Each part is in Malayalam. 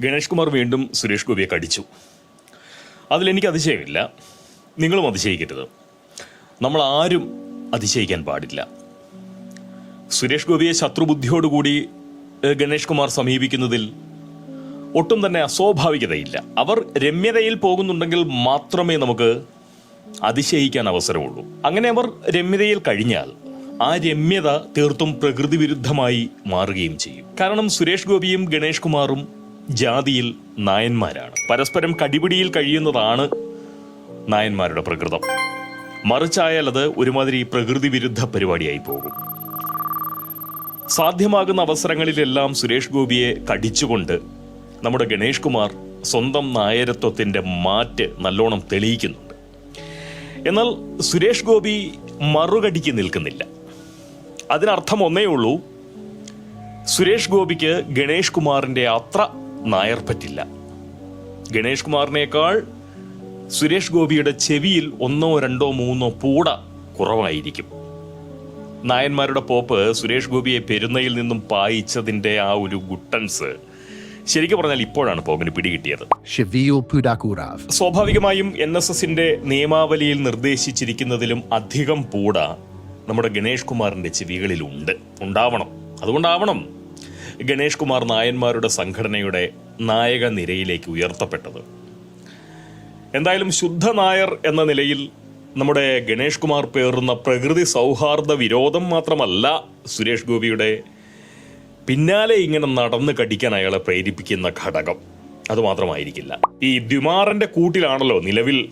ഗണേഷ് കുമാർ വീണ്ടും സുരേഷ് ഗോപിയെ കടിച്ചു. അതിലെനിക്ക് അതിശയമില്ല. നിങ്ങളും അതിശയിക്കരുത്. നമ്മൾ ആരും അതിശയിക്കാൻ പാടില്ല. സുരേഷ് ഗോപിയെ ശത്രുബുദ്ധിയോടുകൂടി ഗണേഷ് കുമാർ സമീപിക്കുന്നതിൽ ഒട്ടും തന്നെ അസ്വാഭാവികതയില്ല. അവർ രമ്യതയിൽ പോകുന്നുണ്ടെങ്കിൽ മാത്രമേ നമുക്ക് അതിശയിക്കാൻ അവസരമുള്ളൂ. അങ്ങനെ അവർ രമ്യതയിൽ കഴിഞ്ഞാൽ ആ രമ്യത തീർത്തും പ്രകൃതി വിരുദ്ധമായി മാറുകയും ചെയ്യും. കാരണം സുരേഷ് ഗോപിയും ഗണേഷ് കുമാറും ജാതിയിൽ നായന്മാരാണ്. പരസ്പരം കടിപിടിയിൽ കഴിയുന്നതാണ് നായന്മാരുടെ പ്രകൃതം. മറിച്ചായാൽ അത് ഒരുമാതിരി പ്രകൃതി വിരുദ്ധ പരിപാടിയായി പോകും. സാധ്യമാകുന്ന അവസരങ്ങളിലെല്ലാം സുരേഷ് ഗോപിയെ കടിച്ചുകൊണ്ട് നമ്മുടെ ഗണേഷ് കുമാർ സ്വന്തം നായരത്വത്തിന്റെ മാറ്റ് നല്ലോണം തെളിയിക്കുന്നുണ്ട്. എന്നാൽ സുരേഷ് ഗോപി മറുകടിക്ക് നിൽക്കുന്നില്ല. അതിനർത്ഥം ഒന്നേ ഉള്ളൂ സുരേഷ് ഗോപിക്ക് ഗണേഷ് കുമാറിന്റെ അത്ര നായർ പറ്റില്ല. ഗണേഷ് കുമാറിനേക്കാൾ സുരേഷ് ഗോപിയുടെ ചെവിയിൽ ഒന്നോ രണ്ടോ മൂന്നോ പൂട കുറവായിരിക്കും. നായന്മാരുടെ പോപ്പ് സുരേഷ് ഗോപിയെ പെരുന്നയിൽ നിന്നും പായിച്ചതിന്റെ ആ ഒരു ഗുട്ടൻസ് ശരിക്കും പറഞ്ഞാൽ ഇപ്പോഴാണ് പോപ്പിന് പിടികിട്ടിയത്. സ്വാഭാവികമായും എൻ എസ് എസിന്റെ നിയമാവലിയിൽ നിർദ്ദേശിച്ചിരിക്കുന്നതിലും അധികം പൂട നമ്മുടെ ഗണേഷ് കുമാറിന്റെ ചെവികളിലുണ്ട്. ഉണ്ടാവണം. അതുകൊണ്ടാവണം. ഗണേഷ് കുമാർ നായന്മാരുടെ സംഘടനയുടെ നായക നിരയിലേക്ക് ഉയർത്തപ്പെട്ടത്. എന്തായാലും ശുദ്ധ നായർ എന്ന നിലയിൽ നമ്മുടെ ഗണേഷ് കുമാർ പേറുന്ന പ്രകൃതി സൗഹാർദ്ദ വിരോധം മാത്രമല്ല സുരേഷ് ഗോപിയുടെ പിന്നാലെ ഇങ്ങനെ നടന്ന് കടിക്കാൻ അയാളെ പ്രേരിപ്പിക്കുന്ന ഘടകം. അത് മാത്രമായിരിക്കില്ല. ഈ ദ്വിമാറിന്റെ കൂട്ടിലാണല്ലോ നിലവിൽ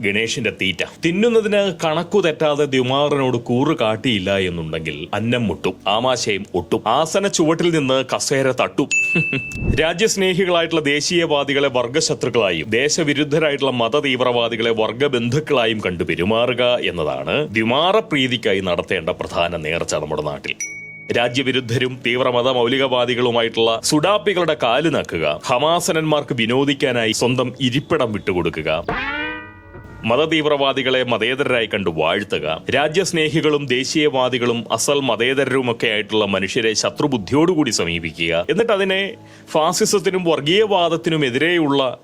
ഗണേഷിന്റെ തീറ്റ. തിന്നുന്നതിന് കണക്കു തെറ്റാതെ ദുമാറിനോട് കൂറ് കാട്ടിയില്ല എന്നുണ്ടെങ്കിൽ അന്നം മുട്ടും ആമാശയം ഒട്ടും ആസന ചുവട്ടിൽ നിന്ന് കസേര തട്ടും. രാജ്യസ്നേഹികളായിട്ടുള്ള ദേശീയവാദികളെ വർഗശത്രുക്കളായും ദേശവിരുദ്ധരായിട്ടുള്ള മത തീവ്രവാദികളെ വർഗബന്ധുക്കളായും കണ്ടു പെരുമാറുക എന്നതാണ് ദ്വിമാറ പ്രീതിക്കായി നടത്തേണ്ട പ്രധാന നേർച്ച നമ്മുടെ നാട്ടിൽ. രാജ്യവിരുദ്ധരും തീവ്രമത മൗലികവാദികളുമായിട്ടുള്ള സുഡാപ്പികളുടെ കാൽ നക്കുക ഹമാസനന്മാർക്ക് വിനോദിക്കാനായി സ്വന്തം ഇരിപ്പിടം വിട്ടുകൊടുക്കുക. മതതീവ്രവാദികളെ മതേതരരായി കണ്ടു വാഴ്ത്തുക. രാജ്യസ്നേഹികളും ദേശീയവാദികളും അസൽ മതേതരരുമൊക്കെ ആയിട്ടുള്ള മനുഷ്യരെ ശത്രുബുദ്ധിയോടുകൂടി സമീപിക്കുക. എന്നിട്ട് അതിനെ ഫാസിസത്തിനും വർഗീയവാദത്തിനും എതിരെയുള്ള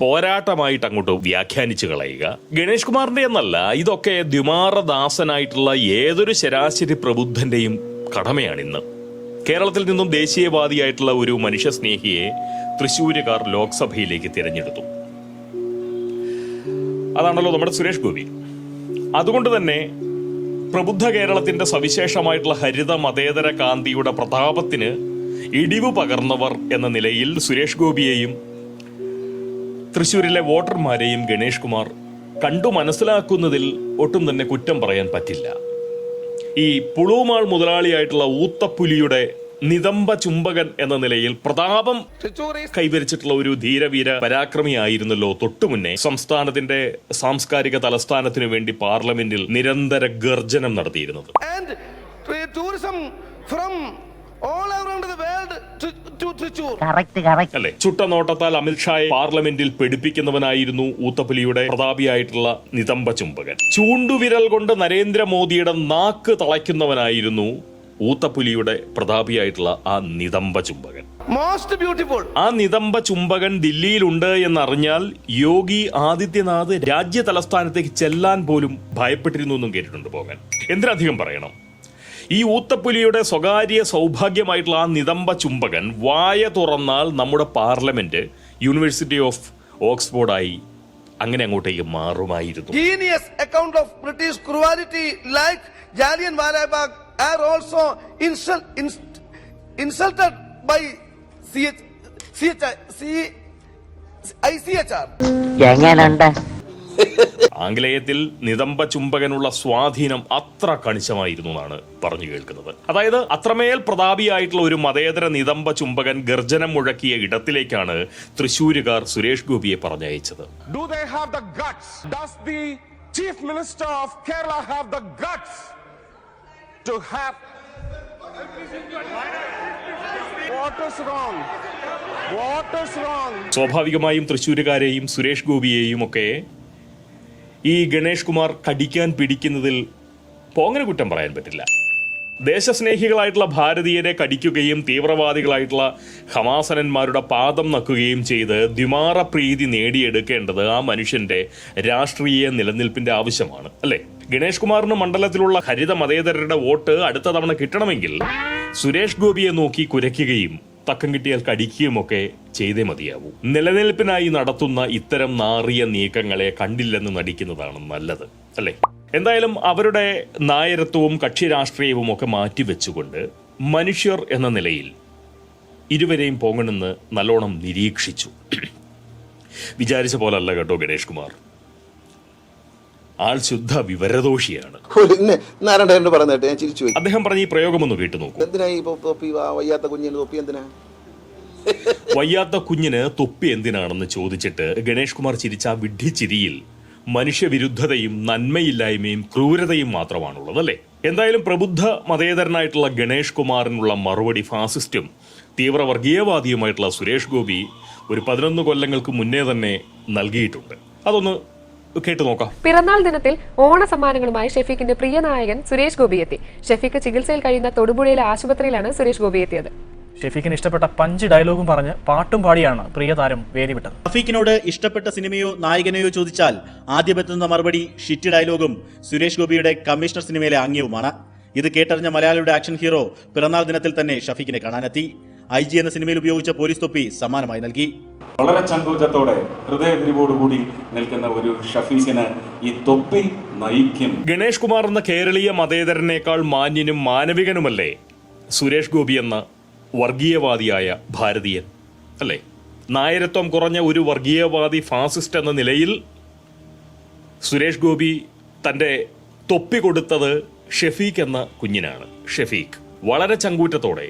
പോരാട്ടമായിട്ട് അങ്ങോട്ട് വ്യാഖ്യാനിച്ചു കളയുക. ഗണേഷ് കുമാറിന്റെ എന്നല്ല ഇതൊക്കെ ദ്വിമാറദാസനായിട്ടുള്ള ഏതൊരു ശരാശരി പ്രബുദ്ധന്റെയും കടമയാണ് ഇന്ന് കേരളത്തിൽ നിന്നും ദേശീയവാദിയായിട്ടുള്ള ഒരു മനുഷ്യസ്നേഹിയെ തൃശൂരുകാർ ലോക്സഭയിലേക്ക് തിരഞ്ഞെടുത്തു. അതാണല്ലോ നമ്മുടെ സുരേഷ് ഗോപി. അതുകൊണ്ട് തന്നെ പ്രബുദ്ധ കേരളത്തിന്റെ സവിശേഷമായിട്ടുള്ള ഹരിത മതേതര കാന്തിയുടെ പ്രതാപത്തിന് ഇടിവ് പകർന്നവർ എന്ന നിലയിൽ സുരേഷ് ഗോപിയെയും തൃശ്ശൂരിലെ വോട്ടർമാരെയും ഗണേഷ് കുമാർ കണ്ടു മനസ്സിലാക്കുന്നതിൽ ഒട്ടും തന്നെ കുറ്റം പറയാൻ പറ്റില്ല. ഈ പുളുമാൾ മുതലാളിയായിട്ടുള്ള ഊത്തപ്പുലിയുടെ നിതംബ ചുംബകൻ എന്ന നിലയിൽ പ്രതാപം കൈവരിച്ചിട്ടുള്ള ഒരു ധീരവീര പരാക്രമിയായിരുന്നല്ലോ തൊട്ടുമുന്നേ. സംസ്ഥാനത്തിന്റെ സാംസ്കാരിക തലസ്ഥാനത്തിനു വേണ്ടി പാർലമെന്റിൽ നിരന്തര ഗർജനം നടത്തിയിരുന്നത്. And tourism from all around the world to, to Trichur. Correct correct അല്ലെ? ചുട്ട നോട്ടത്താൽ അമിത്ഷായെ പാർലമെന്റിൽ പെടിപ്പിക്കുന്നവനായിരുന്നു ഊത്തപ്പുലിയുടെ പ്രതാപിയായിട്ടുള്ള നിതംബ ചുംബകൻ. ചൂണ്ടുവിരൽ കൊണ്ട് നരേന്ദ്രമോദിയുടെ നാക്ക് തളയ്ക്കുന്നവനായിരുന്നു ഊത്തപ്പുലിയുടെ പ്രതാപിയായിട്ടുള്ള ആ നിതംബ ചുംബകൻ. മോസ്റ്റ് ബ്യൂട്ടിഫുൾ ആ നിതംബ ചുംബകൻ ദില്ലിയിലുണ്ട് എന്നറിഞ്ഞാൽ യോഗി ആദിത്യനാഥ് രാജ്യ തലസ്ഥാനത്തേക്ക് ചെല്ലാൻ പോലും ഭയപ്പെട്ടിരുന്നു എന്നും കേട്ടിട്ടുണ്ട് പോകാൻ. എന്തിനധികം പറയണം? ഈ ഊത്തപ്പുലിയുടെ സ്വകാര്യ സൗഭാഗ്യമായിട്ടുള്ള ആ നിതംബ ചുംബകൻ വായ തുറന്നാൽ നമ്മുടെ പാർലമെന്റ് യൂണിവേഴ്സിറ്റി ഓഫ് ഓക്സ്ഫോർഡായി അങ്ങനെ അങ്ങോട്ടേക്ക് മാറുമായിരുന്നു. Genius account of British cruelty like Jallian Bagh are also insult, inst, insulted by CH, CH, C, ICHR. എങ്ങനുണ്ട് ആംഗലേയത്തിൽ നിതംബ ചുംബകനുള്ള സ്വാധീനം അത്ര കണിശമായിരുന്നു എന്നാണ് പറഞ്ഞു കേൾക്കുന്നത് അതായത് അത്രമേൽ പ്രതാപിയായിട്ടുള്ള ഒരു മതേതര നിതംബ ചുംബകൻ ഗർജനം മുഴക്കിയ ഇടത്തിലേക്കാണ് തൃശൂരുകാർ സുരേഷ് ഗോപിയെ പറഞ്ഞയച്ചത് Do they have the guts? Does the Chief Minister of Kerala have the guts to have. സ്വാഭാവികമായും തൃശ്ശൂരുകാരെയും സുരേഷ് ഗോപിയെയും ഒക്കെ ഈ ഗണേഷ് കുമാർ കടിക്കാൻ പിടിക്കുന്നതിൽ പോങ്ങനെ കുറ്റം പറയാൻ പറ്റില്ല ദേശസ്നേഹികളായിട്ടുള്ള ഭാരതീയരെ കടിക്കുകയും തീവ്രവാദികളായിട്ടുള്ള ഹമാസനന്മാരുടെ പാദം നക്കുകയും ചെയ്ത് ദ്വിമാറ പ്രീതി നേടിയെടുക്കേണ്ടത് ആ മനുഷ്യന്റെ രാഷ്ട്രീയ നിലനിൽപ്പിന്റെ ആവശ്യമാണ് അല്ലേ? ഗണേഷ് കുമാറിന് മണ്ഡലത്തിലുള്ള ഹരിത മതേതരരുടെ വോട്ട് അടുത്ത തവണ കിട്ടണമെങ്കിൽ സുരേഷ് ഗോപിയെ നോക്കി കുരയ്ക്കുകയും തക്കം കിട്ടിയാൽ കടിക്കുകയുമൊക്കെ ചെയ്തേ മതിയാവൂ. നിലനിൽപ്പിനായി നടത്തുന്ന ഇത്തരം നാറിയ നീക്കങ്ങളെ കണ്ടില്ലെന്ന് നടിക്കുന്നതാണ് നല്ലത് അല്ലേ? എന്തായാലും അവരുടെ നായരത്വവും കക്ഷി രാഷ്ട്രീയവും ഒക്കെ മാറ്റിവെച്ചുകൊണ്ട് മനുഷ്യർ എന്ന നിലയിൽ ഇരുവരെയും പോകണമെന്ന് നല്ലോണം നിരീക്ഷിച്ചു. വിചാരിച്ച പോലല്ല കേട്ടോ ഗണേഷ് കുമാർ. ആൾ ശുദ്ധ വിവരദോഷിയാണ്. ഇന്നെ നാരായണ പറഞ്ഞിട്ട് ഞാൻ ചിരിച്ചു പോയി. അദ്ദേഹം പറഞ്ഞ ഈ പ്രയോഗം ഒന്ന് കേട്ടു നോക്കൂ. എന്തിനാ ഈ തൊപ്പി വയ്യാത്ത കുഞ്ഞിന് തൊപ്പി എന്തിനാ? വയ്യാത്ത കുഞ്ഞിന് തൊപ്പി എന്തിനാണെന്ന് ചോദിച്ചിട്ട് ഗണേഷ് കുമാർ ചിരിച്ച ആ വിഡ്ഢിച്ചിരിയിൽ മനുഷ്യവിരുദ്ധതയും നന്മയില്ലായ്മയും ക്രൂരതയും മാത്രമാണുള്ളത് അല്ലേ എന്തായാലും പ്രബുദ്ധ മതേതരനായിട്ടുള്ള ഗണേഷ് കുമാറിനുള്ള മറുപടി ഫാസിസ്റ്റും തീവ്ര വർഗീയവാദിയുമായിട്ടുള്ള സുരേഷ് ഗോപി ഒരു പതിനൊന്ന് കൊല്ലങ്ങൾക്ക് മുന്നേ തന്നെ നൽകിയിട്ടുണ്ട്. അതൊന്ന് കേട്ടു നോക്കാം. പിറന്നാൾ ദിനത്തിൽ ഓണ സമ്മാനങ്ങളുമായി ഷെഫീഖിന്റെ പ്രിയ നായകൻ സുരേഷ് ഗോപി എത്തി. ഷെഫീഖ് ചികിത്സയിൽ കഴിയുന്ന തൊടുപുഴയിലെ ആശുപത്രിയിലാണ് സുരേഷ് ഗോപി എത്തിയത്. ഷെഫീഖിന് ഇഷ്ടപ്പെട്ട പഞ്ച് ഡയലോഗും പറഞ്ഞ് പാട്ടും പാടിയാണ് പ്രിയതാരം വേദി വിട്ടത്. ഷഫീഖിനോട് ഇഷ്ടപ്പെട്ട സിനിമയോ നായകനെയോ ചോദിച്ചാൽ ആദ്യമെത്തുന്ന മറുപടി ഷിറ്റ് ഡയലോഗും സുരേഷ് ഗോപിയുടെ കമ്മീഷണർ സിനിമയിലെ ആംഗ്യവുമാണ് ഇത് കേട്ടറിഞ്ഞ മലയാളിയുടെ ആക്ഷൻ ഹീറോ പിറന്നാൾ ദിനത്തിൽ തന്നെ ഷഫീഖിനെ കാണാനെത്തി. ഐ ജി എന്ന സിനിമയിൽ ഉപയോഗിച്ച പോലീസ് തൊപ്പി സമ്മാനമായി നൽകി. വളരെ ചങ്കൂറ്റത്തോടെ ഹൃദയവിരിവോടുകൂടി നിൽക്കുന്ന ഒരു ഷഫീഖിന് ഈ തൊപ്പി നയിക്കും. ഗണേഷ് കുമാർ എന്ന കേരളീയ മതേതരനേക്കാൾ മാന്യനും മാനവികനുമല്ലേ? സുരേഷ് ഗോപി എന്ന വർഗീയവാദിയായ ഭാരതീയൻ അല്ലേ? നായരത്വം കുറഞ്ഞ ഒരു വർഗീയവാദി ഫാസിസ്റ്റ് എന്ന നിലയിൽ സുരേഷ് ഗോപി തന്റെ തൊപ്പി കൊടുത്തത് ഷെഫീഖ് എന്ന കുഞ്ഞിനാണ്. ഷെഫീഖ് വളരെ ചങ്കൂറ്റത്തോടെ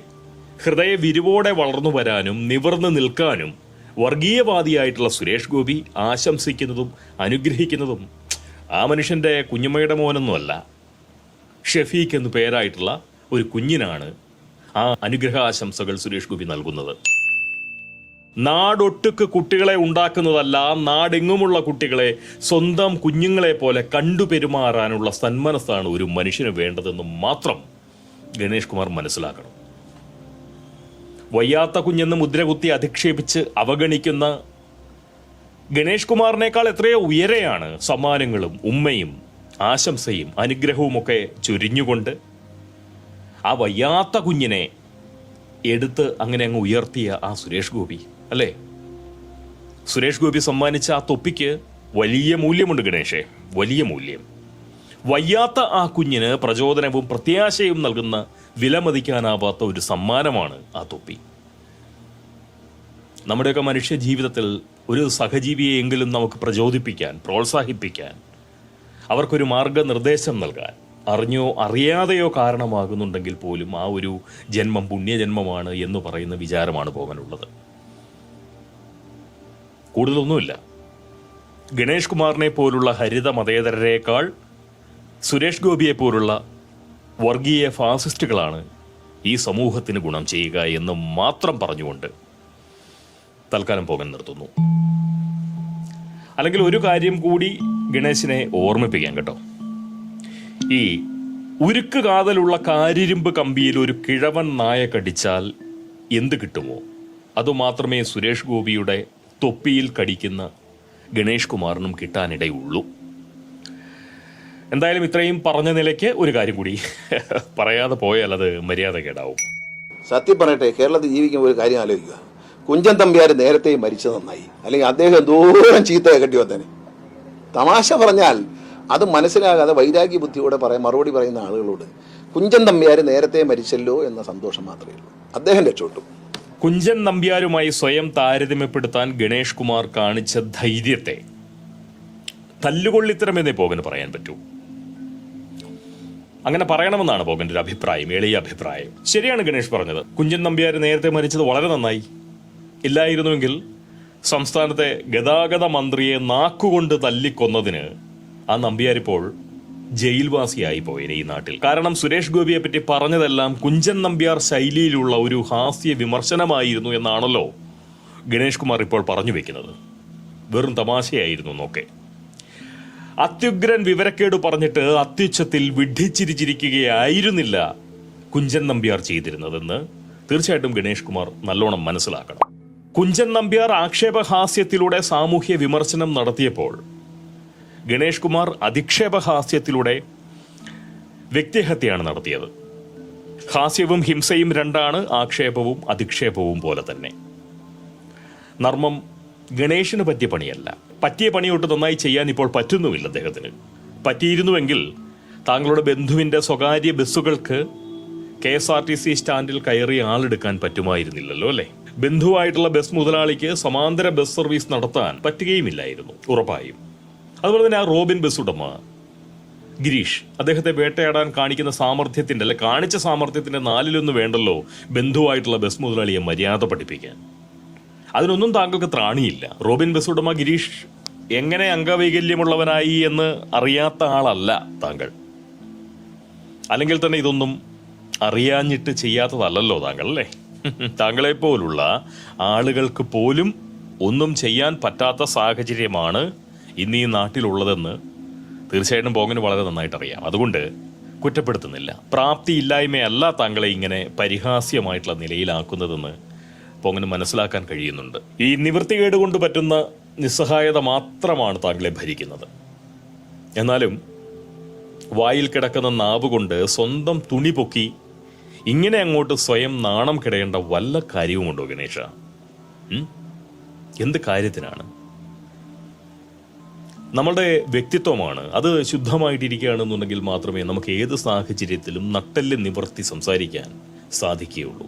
ഹൃദയ വിരിവോടെ വളർന്നു വരാനും നിവർന്നു നിൽക്കാനും വർഗീയവാദിയായിട്ടുള്ള സുരേഷ് ഗോപി ആശംസിക്കുന്നതും അനുഗ്രഹിക്കുന്നതും ആ മനുഷ്യന്റെ കുഞ്ഞമ്മയുടെ മോനൊന്നുമല്ല. ഷെഫീഖ് എന്നു പേരായിട്ടുള്ള ഒരു കുഞ്ഞിനാണ് ആ അനുഗ്രഹ ആശംസകൾ സുരേഷ് ഗോപി നൽകുന്നത്. നാടൊട്ടുക്ക് കുട്ടികളെ ഉണ്ടാക്കുന്നതല്ല നാടെങ്ങുമുള്ള കുട്ടികളെ സ്വന്തം കുഞ്ഞുങ്ങളെ പോലെ കണ്ടു പെരുമാറാനുള്ള സന്മനസ്സാണ് ഒരു മനുഷ്യന് വേണ്ടതെന്ന് മാത്രം ഗണേഷ് കുമാർ മനസ്സിലാക്കണം. വയ്യാത്ത കുഞ്ഞെന്ന് മുദ്രകുത്തി അധിക്ഷേപിച്ച് അവഗണിക്കുന്ന ഗണേഷ് കുമാറിനേക്കാൾ എത്രയോ ഉയരെയാണ് സമ്മാനങ്ങളും ഉമ്മയും ആശംസയും അനുഗ്രഹവുമൊക്കെ ചൊരിഞ്ഞുകൊണ്ട് ആ വയ്യാത്ത കുഞ്ഞിനെ എടുത്ത് അങ്ങനെ അങ്ങ് ഉയർത്തിയ ആ സുരേഷ് ഗോപി അല്ലേ? സുരേഷ് ഗോപി സമ്മാനിച്ച ആ തൊപ്പിക്ക് വലിയ മൂല്യമുണ്ട് ഗണേഷേ വലിയ മൂല്യം. വയ്യാത്ത ആ കുഞ്ഞിന് പ്രചോദനവും പ്രത്യാശയും നൽകുന്ന വിലമതിക്കാനാവാത്ത ഒരു സമ്മാനമാണ് ആ തൊപ്പി. നമ്മുടെയൊക്കെ മനുഷ്യ ജീവിതത്തിൽ ഒരു സഹജീവിയെയെങ്കിലും നമുക്ക് പ്രചോദിപ്പിക്കാൻ പ്രോത്സാഹിപ്പിക്കാൻ അവർക്കൊരു മാർഗനിർദ്ദേശം നൽകാൻ അറിഞ്ഞോ അറിയാതെയോ കാരണമാകുന്നുണ്ടെങ്കിൽ പോലും ആ ഒരു ജന്മം പുണ്യജന്മമാണ് എന്ന് പറയുന്ന വിചാരമാണ് പോകാനുള്ളത് കൂടുതലൊന്നുമില്ല. ഗണേഷ് കുമാറിനെ പോലുള്ള ഹരിത മതേതരരെക്കാൾ സുരേഷ് ഗോപിയെ പോലുള്ള വർഗീയ ഫാസിസ്റ്റുകളാണ് ഈ സമൂഹത്തിന് ഗുണം ചെയ്യുക എന്ന് മാത്രം പറഞ്ഞുകൊണ്ട് തൽക്കാലം പോകാൻ നിർത്തുന്നു. അല്ലെങ്കിൽ ഒരു കാര്യം കൂടി ഗണേശിനെ ഓർമ്മിപ്പിക്കാം കേട്ടോ. ഈ ഉരുക്ക് കാതലുള്ള കാരിരുമ്പ് കമ്പിയിൽ ഒരു കിഴവൻ നായ കടിച്ചാൽ എന്ത് കിട്ടുമോ? അതുമാത്രമേ സുരേഷ് ഗോപിയുടെ തൊപ്പിയിൽ കടിക്കുന്ന ഗണേഷ് കുമാറിനും കിട്ടാനിടയുള്ളൂ എന്തായാലും ഇത്രയും പറഞ്ഞ നിലയ്ക്ക് ഒരു കാര്യം കൂടി. പറയാതെ പോയാൽ അത് മര്യാദ കേടാവും. സത്യം പറയട്ടെ കേരളത്തിൽ ജീവിക്കുമ്പോൾ ഒരു കാര്യം ആലോചിക്കുക. കുഞ്ചൻ തമ്പിയാർ നേരത്തെ മരിച്ചത് നന്നായി. അല്ലെങ്കിൽ അദ്ദേഹം ദൂരം ചീത്തയെ കെട്ടി വന്നേനെ. തമാശ പറഞ്ഞാൽ അത് മനസ്സിലാകാതെ വൈരാഗ്യ ബുദ്ധിയോടെ പറയാൻ മറുപടി പറയുന്ന ആളുകളോട് കുഞ്ചൻ തമ്പ്യാർ നേരത്തെ മരിച്ചല്ലോ എന്ന സന്തോഷം മാത്രമേ ഉള്ളൂ. അദ്ദേഹം രക്ഷപ്പെട്ടു. കുഞ്ചൻ നമ്പ്യാരുമായി സ്വയം താരതമ്യപ്പെടുത്താൻ ഗണേഷ് കുമാർ കാണിച്ച ധൈര്യത്തെ തല്ലുകൊള്ളിത്തരമെന്നേ പോകന് പറയാൻ പറ്റൂ. അങ്ങനെ പറയണമെന്നാണ് പോകന്റെ ഒരു അഭിപ്രായം എളിയ അഭിപ്രായം. ശരിയാണ് ഗണേഷ് പറഞ്ഞത്. കുഞ്ചൻ നമ്പ്യാർ നേരത്തെ മരിച്ചത് വളരെ നന്നായി. ഇല്ലായിരുന്നുവെങ്കിൽ സംസ്ഥാനത്തെ ഗതാഗത മന്ത്രിയെ നാക്കുകൊണ്ട് തല്ലിക്കൊന്നതിന് ആ നമ്പ്യാരിപ്പോൾ ജയിൽവാസിയായി പോയേനെ ഈ നാട്ടിൽ. കാരണം സുരേഷ് ഗോപിയെ പറ്റി പറഞ്ഞതെല്ലാം കുഞ്ചൻ നമ്പ്യാർ ശൈലിയിലുള്ള ഒരു ഹാസ്യ വിമർശനമായിരുന്നു എന്നാണല്ലോ ഗണേഷ് കുമാർ ഇപ്പോൾ പറഞ്ഞു വെക്കുന്നത്. വെറും തമാശയായിരുന്നു എന്നൊക്കെ. അത്യുഗ്രൻ വിവരക്കേട് പറഞ്ഞിട്ട് അത്യുച്ഛത്തിൽ വിഡ്ഢിച്ചിരിച്ചിരിക്കുകയായിരുന്നില്ല കുഞ്ചൻ നമ്പ്യാർ ചെയ്തിരുന്നതെന്ന് തീർച്ചയായിട്ടും ഗണേഷ് കുമാർ നല്ലോണം മനസ്സിലാക്കണം. കുഞ്ചൻ നമ്പ്യാർ ആക്ഷേപഹാസ്യത്തിലൂടെ സാമൂഹ്യ വിമർശനം നടത്തിയപ്പോൾ ഗണേഷ് കുമാർ അധിക്ഷേപഹാസ്യത്തിലൂടെ വ്യക്തിഹത്യയാണ് നടത്തിയത്. ഹാസ്യവും ഹിംസയും രണ്ടാണ് ആക്ഷേപവും അധിക്ഷേപവും പോലെ തന്നെ. നർമ്മം ഗണേഷിന് പറ്റിയ പണിയല്ല. പറ്റിയ പണിയൊട്ട് നന്നായി ചെയ്യാൻ ഇപ്പോൾ പറ്റുന്നുമില്ല അദ്ദേഹത്തിന്. പറ്റിയിരുന്നുവെങ്കിൽ താങ്കളുടെ ബന്ധുവിന്റെ സ്വകാര്യ ബസ്സുകൾക്ക് K S R T C സ്റ്റാൻഡിൽ കയറി ആളെടുക്കാൻ പറ്റുമായിരുന്നില്ലല്ലോ അല്ലേ? ബന്ധുവായിട്ടുള്ള ബസ് മുതലാളിക്ക് സമാന്തര ബസ് സർവീസ് നടത്താൻ പറ്റുകയുമില്ലായിരുന്നു ഉറപ്പായും. അതുപോലെ തന്നെ ആ റോബിൻ ബസ് ഉടമ ഗിരീഷ് അദ്ദേഹത്തെ വേട്ടയാടാൻ കാണിക്കുന്ന സാമർഥ്യത്തിന്റെ അല്ലെ കാണിച്ച സാമർഥ്യത്തിന്റെ നാലിലൊന്ന് വേണ്ടല്ലോ ബന്ധുവായിട്ടുള്ള ബസ് മുതലാളിയെ മര്യാദ പഠിപ്പിക്കാൻ. അതിനൊന്നും താങ്കൾക്ക് ത്രാണിയില്ല. റോബിൻ ബസ് ഉടമ ഗിരീഷ് എങ്ങനെ അംഗവൈകല്യമുള്ളവനായി എന്ന് അറിയാത്ത ആളല്ല താങ്കൾ. അല്ലെങ്കിൽ തന്നെ ഇതൊന്നും അറിയാഞ്ഞിട്ട് ചെയ്യാത്തതല്ലല്ലോ താങ്കൾ അല്ലേ? താങ്കളെ പോലുള്ള ആളുകൾക്ക് പോലും ഒന്നും ചെയ്യാൻ പറ്റാത്ത സാഹചര്യമാണ് ഇന്ന് ഈ നാട്ടിലുള്ളതെന്ന് തീർച്ചയായിട്ടും പോങ്ങിന് വളരെ നന്നായിട്ട് അറിയാം അതുകൊണ്ട് കുറ്റപ്പെടുത്തുന്നില്ല. പ്രാപ്തി പ്രാപ്തിയില്ലായ്മയല്ല താങ്കളെ ഇങ്ങനെ പരിഹാസ്യമായിട്ടുള്ള നിലയിലാക്കുന്നതെന്ന് പോങ്ങിന് മനസ്സിലാക്കാൻ കഴിയുന്നുണ്ട്. ഈ നിവൃത്തികേട് കൊണ്ട് പറ്റുന്ന നിസ്സഹായത മാത്രമാണ് താങ്കളെ ഭരിക്കുന്നത്. എന്നാലും വായിൽ കിടക്കുന്ന നാവ് കൊണ്ട് സ്വന്തം തുണി പൊക്കി ഇങ്ങനെ അങ്ങോട്ട് സ്വയം നാണം കിടയേണ്ട വല്ല കാര്യവുമുണ്ടോ ഗണേഷ? എന്ത് കാര്യത്തിനാണ്? നമ്മളുടെ വ്യക്തിത്വമാണ്. അത് ശുദ്ധമായിട്ടിരിക്കുകയാണെന്നുണ്ടെങ്കിൽ മാത്രമേ നമുക്ക് ഏത് സാഹചര്യത്തിലും നട്ടൽ നിവർത്തി സംസാരിക്കാൻ സാധിക്കുകയുള്ളൂ.